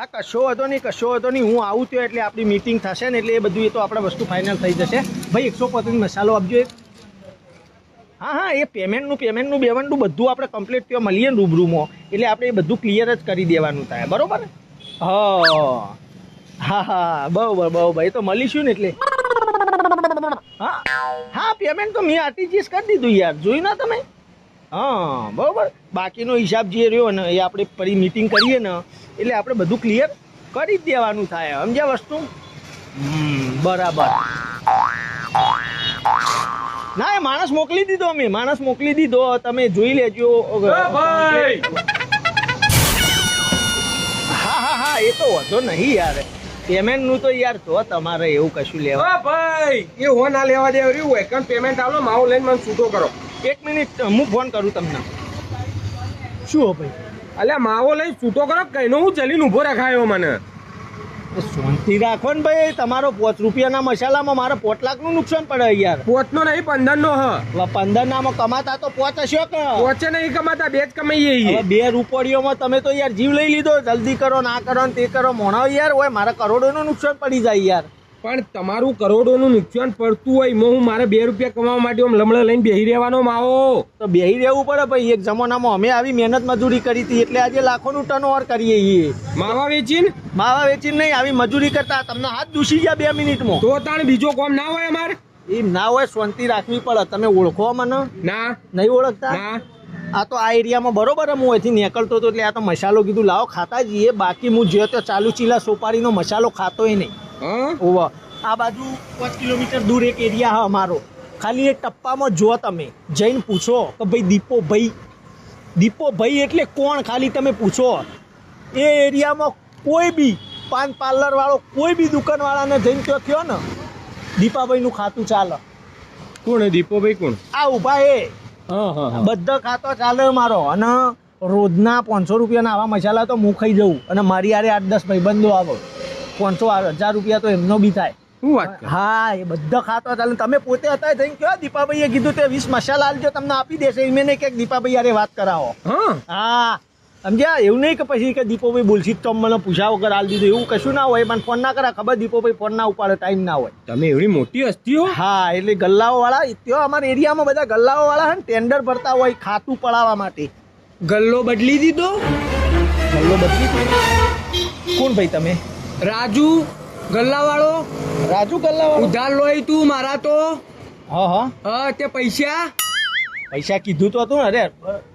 હા, કશો હતો નહીં, કશો હતો નહીં. હું આવું ત્યાં એટલે આપણી મીટિંગ થશે ને એટલે એ બધું એ તો આપણે વસ્તુ ફાઇનલ થઈ જશે. ભાઈ, એકસો પચીસ મસાલો આપજો એક. હા હા, એ પેમેન્ટનું પેમેન્ટનું બેવનનું બધું આપણે કમ્પ્લીટ ત્યાં મળીએ ને રૂબરૂમાં. એટલે આપણે એ બધું ક્લિયર જ કરી દેવાનું થાય. બરોબર? હા. હા હા બરોબર બરોબર એ તો મળીશું ને એટલે. હા હા પેમેન્ટ તો મેં આરટીજીએસ કરી દીધું યાર. જોયું ના તમે? હા બરોબર. બાકીનો હિસાબ જે રહ્યો ને એ આપણે ફરી મીટિંગ કરીએ ને એટલે આપણે બધું ક્લિયર કરી જ દેવાનું થાય. સમજ્યા વસ્તુ? બરાબર. ના એ માણસ મોકલી દીધો અમે. માણસ મોકલી દીધો. તમે જોઈ લેજો. ભાઈ! હા હા હા એ તો વધો નહીં યાર. પેમેન્ટનું તો યાર તો તમારે એવું કશું લેવા ભાઈ! એ હો ના લેવા દે રહ્યું હોય. કારણ પેમેન્ટ આવો માવો લઈને મને છૂટો કરો. એક મિનિટ હું ફોન કરું તમને. શું હો ભાઈ? અલ્યા માવો લઈ છૂટો કરો કઈનો? હું જલીને ઊભો રખાયો મને. શાંતિ રાખો ને ભાઈ તમારો પોચ રૂપિયાના મસાલામાં મારે પોચ લાખનું નુકસાન પડે યાર. પોતનો નહીં પંદરનો હ. પંદરનામાં કમાતા તો પોચ હશો કે? પોચે નહીં કમાતા બે જ કમાઈએ બે રૂપોડીઓમાં તમે તો યાર જીવ લઈ લીધો. જલ્દી કરો ના કરો ને તે કરો. મોણો યાર હોય મારા કરોડોનું નુકસાન પડી જાય યાર. પણ તમારું કરોડોનું નુકસાન પડતું હોય એમાં હું મારે બે રૂપિયા કમાવા માટે આમ લમડે લઈને બેહી રહેવાનો માવો. તો બેહી રહેવું પડે ભાઈ એક જમાનામાં અમે આવી મહેનત મજૂરી કરી હતી એટલે આજે લાખોનું ટર્નઓવર કરીએ છીએ. માવા વેચીને? માવા વેચીને નહીં આવી મજૂરી કરતા તમને હાથ દૂસી ગયા બે મિનિટમાં. તો તાણ બીજો કોમ ના હોય અમારે? એ ના હોય શાંતિ રાખવી પડે તમે ઓળખો મને. ના. નહીં ઓળખતા? ના. આ તો આ એરિયામાં બરોબર હું અહીંથી નીકળતો હતો એટલે આ તો મસાલો કીધું લાવો ખાતા જઈએ. બાકી હું જે તો ચાલુ ચીલા સોપારીનો મસાલો ખાતોય નહીં. ઓવા. આ બાજુ પાંચ કિલોમીટર દૂર એક એરિયા હા અમારો. ખાલી એ ટપ્પામાં જો તમે. જઈને પૂછો કે ભાઈ દીપો ભાઈ. દીપો ભાઈ એટલે કોણ? ખાલી તમે પૂછો. એ એરિયામાં કોઈ બી પાન પાર્લર વાળો કોઈ બી દુકાનવાળાને જઈને ત્યાં કયો ને દીપાભાઈનું ખાતું ચાલે. કોણ દીપોભાઈ કોણ? આ ઊભા એ. હા હા બધા ખાતો ચાલે મારો. અને રોજના પાંચસો રૂપિયાના આવા મસાલા તો હું ખાઈ જઉં. અને મારી આરે આઠ દસ ભાઈબંધો આવે. પાંચસો હજાર રૂપિયા તો એમનો બી થાય. શું વાત હા એ બધા ખાતો ચાલે તમે પોતે હતા થઈને કયો? દીપાભાઈએ કીધું તે વીસ મસાલા આલજો તમને આપી દેશે. એમ નહીં કે દીપાભાઈ યારે વાત કરાવો. હા? સમજ્યા એવું નહીં કે પછી કે દીપોભાઈ બોલશી તો મને પૂછા વગર આલ દીધું. એવું કશું ના હોય. મને ફોન ના કરા ખબર દીપોભાઈ ફોન ના ઉપાડે ટાઈમ ના હોય. તમે એવડી મોટી હસ્તીઓ હા? એટલે ગલ્લાઓ વાળા ત્યાં અમારા એરિયામાં બધા ગલ્લાઓ વાળા હે ને ટેન્ડર ભરતા હોય ખાતું પડાવવા માટે. ગલ્લો બદલી દીધો? ગલ્લો બદલી કોણ ભાઈ તમે? રાજુ ગલ્લાવાળો. રાજુ ગલ્લાવાળો? ઉધાર લોય તું મારા તો. હા હા. હા તે પૈસા. પૈસા કીધું તો હતું ને. અરે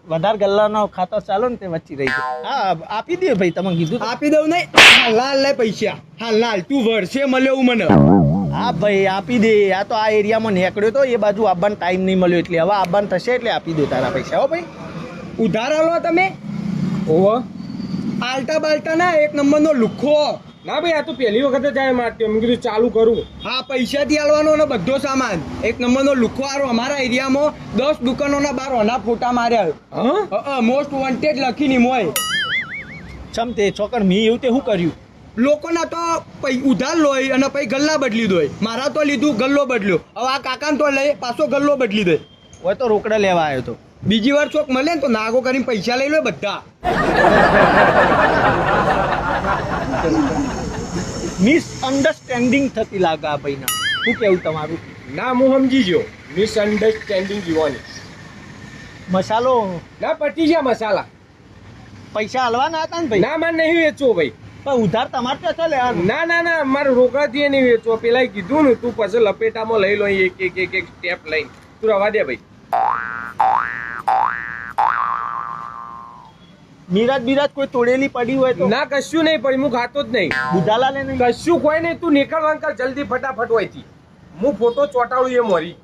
વધારે ગલ્લાનો ખાતો ચાલો ને તે વચ્ચે રહી ગયું. હા આપી દે ભાઈ તમે કીધું આપી દઉં નહીં. હા લાલ લે પૈસા. હા લાલ તું વર્ષે મળ્યો મને. હા ભાઈ આપી દે. આ તો આ એરિયામાં નીકળ્યો તો એ બાજુ આવવાનો ટાઈમ નહીં મળ્યો એટલે. હવે આવવાનું થશે એટલે આપી દો તારા પૈસા હો ભાઈ. ઉધાર આલો તમે. ઓહો. આલતા બાલતા ના એક નંબરનો લુખો. ના ભાઈ આ તો પહેલી વખત જાય મારતી. મેં કીધું ચાલુ કરું. હા પૈસાથી આલવાનો અને બધો સામાન. એક નંબરનો લુખો આરો અમારા એરિયામાં. દસ દુકાનોના બાર ઓના ફોટા માર્યા. મોસ્ટ વોન્ટેડ લખીને મોય. ચમતે છોકર મી એવું તે શું કર્યું? લોકોના તો પૈ ઉધાર લોય અને પછી ગલ્લા બદલી દોય. મારા તો લીધું ગલ્લો બદલ્યો. હવે આ કાકાને તો લઈ પાછો ગલ્લો બદલી દે. હોય તો રોકડા લેવા આવ્યો તો. બીજી વાર ચોક મળે ને તો નાગો કરીને પૈસા લઈ લો બધા. મિસઅન્ડરસ્ટેન્ડિંગ થતી લાગે આ ભાઈના. શું કેવું તમારું? ના હું સમજી ગયો મિસઅન્ડરસ્ટેન્ડિંગ જીવાની મસાલો? ના પટી ગયા મસાલા. પૈસા હલવાના હતા ને ભાઈ? ના મારે નહીં વેચવો ભાઈ. પણ ઉધાર તમારે તો ચાલે ના ના ના મારે રોકડાથી નહીં વેચવો. પેલા કીધું ને તું પછી લપેટામાં લઈ લો એક એક એક એક સ્ટેપ લઈને. તું રવા દે ભાઈ. મિરાજ બિરાજ કોઈ તોડેલી પડી હોય તો? ના કશું નહીં પડી હું ખાતો જ નહીં. બુધાલા નહીં? કશું કોઈ નહીં તું નીકળવા કર જલ્દી ફટાફટ હોયથી હું ફોટો ચોંટાડું એ મોરી.